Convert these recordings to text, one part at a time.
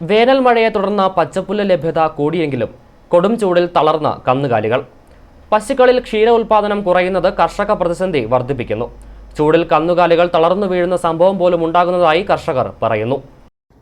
വേനൽ മഴയെ തുടർന്ന പച്ചപ്പുല്ല് ലഭ്യത കൂടിയെങ്കിലും കൊടും ചൂടിൽ തളർന്ന കന്നുകാലികൾ. പശുക്കളിൽ ക്ഷീര ഉൽപാദനം കുറയുന്നത് കർഷക പ്രതിസന്ധി വർദ്ധിപ്പിക്കുന്നു. ചൂടിൽ കന്നുകാലികൾ തളർന്നു വീഴുന്ന സംഭവം പോലും ഉണ്ടാകുന്നതായി കർഷകർ പറയുന്നു.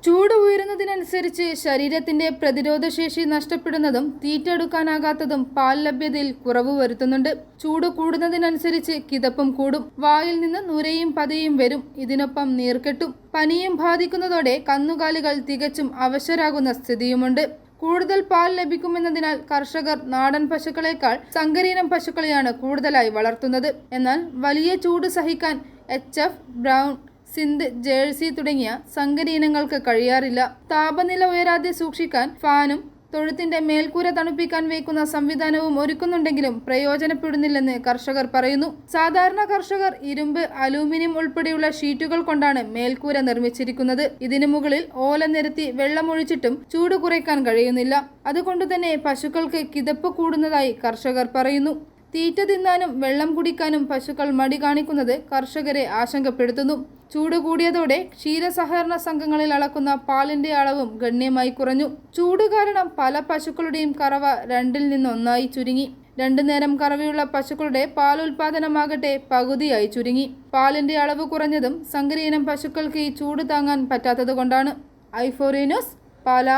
ചൂട് ഉയരുന്നതിനനുസരിച്ച് ശരീരത്തിന്റെ പ്രതിരോധശേഷി നഷ്ടപ്പെടുന്നതും തീറ്റെടുക്കാനാകാത്തതും പാൽ ലഭ്യതയിൽ കുറവ് വരുത്തുന്നുണ്ട്. ചൂട് കൂടുന്നതിനനുസരിച്ച് കിതപ്പും കൂടും. വായിൽ നിന്ന് നുരയും പതയും വരും. ഇതിനൊപ്പം നീർക്കെട്ടും പനിയും ബാധിക്കുന്നതോടെ കന്നുകാലികൾ തികച്ചും അവശരാകുന്ന സ്ഥിതിയുമുണ്ട്. കൂടുതൽ പാൽ ലഭിക്കുമെന്നതിനാൽ കർഷകർ നാടൻ പശുക്കളെക്കാൾ സങ്കരീനം പശുക്കളെയാണ് കൂടുതലായി വളർത്തുന്നത്. എന്നാൽ വലിയ ചൂട് സഹിക്കാൻ H F brown Sindh Jersey തുടങ്ങിയ സങ്കരീനങ്ങൾക്ക് കഴിയാറില്ല. താപനില ഉയരാതെ സൂക്ഷിക്കാൻ ഫാനും തൊഴുത്തിന്റെ മേൽക്കൂര തണുപ്പിക്കാൻ വയ്ക്കുന്ന സംവിധാനവും ഒരുക്കുന്നുണ്ടെങ്കിലും പ്രയോജനപ്പെടുന്നില്ലെന്ന് കർഷകർ പറയുന്നു. സാധാരണ കർഷകർ ഇരുമ്പ് അലൂമിനിയം ഉൾപ്പെടെയുള്ള ഷീറ്റുകൾ കൊണ്ടാണ് മേൽക്കൂര നിർമ്മിച്ചിരിക്കുന്നത്. ഇതിനു മുകളിൽ ഓല നിരത്തി വെള്ളമൊഴിച്ചിട്ടും ചൂട് കുറയ്ക്കാൻ കഴിയുന്നില്ല. അതുകൊണ്ടുതന്നെ പശുക്കൾക്ക് കിതപ്പ് കൂടുന്നതായി കർഷകർ പറയുന്നു. തീറ്റ തിന്നാനും വെള്ളം കുടിക്കാനും പശുക്കൾ മടി കാണിക്കുന്നത് കർഷകരെ ആശങ്കപ്പെടുത്തുന്നു. ചൂട് കൂടിയതോടെ ക്ഷീരസഹകരണ സംഘങ്ങളിൽ അളക്കുന്ന പാലിന്റെ അളവും ഗണ്യമായി കുറഞ്ഞു. ചൂട് കാരണം പല പശുക്കളുടെയും കറവ രണ്ടിൽ നിന്നൊന്നായി ചുരുങ്ങി. രണ്ടു നേരം കറവയുള്ള പശുക്കളുടെ പാൽ പാലുൽപാദനമാകട്ടെ പകുതിയായി ചുരുങ്ങി. പാലിന്റെ അളവ് കുറഞ്ഞതും സങ്കരീനം പശുക്കൾക്ക് ഈ ചൂട് താങ്ങാൻ പറ്റാത്തതുകൊണ്ടാണ്. ഐഫോറിനോസ് പാല.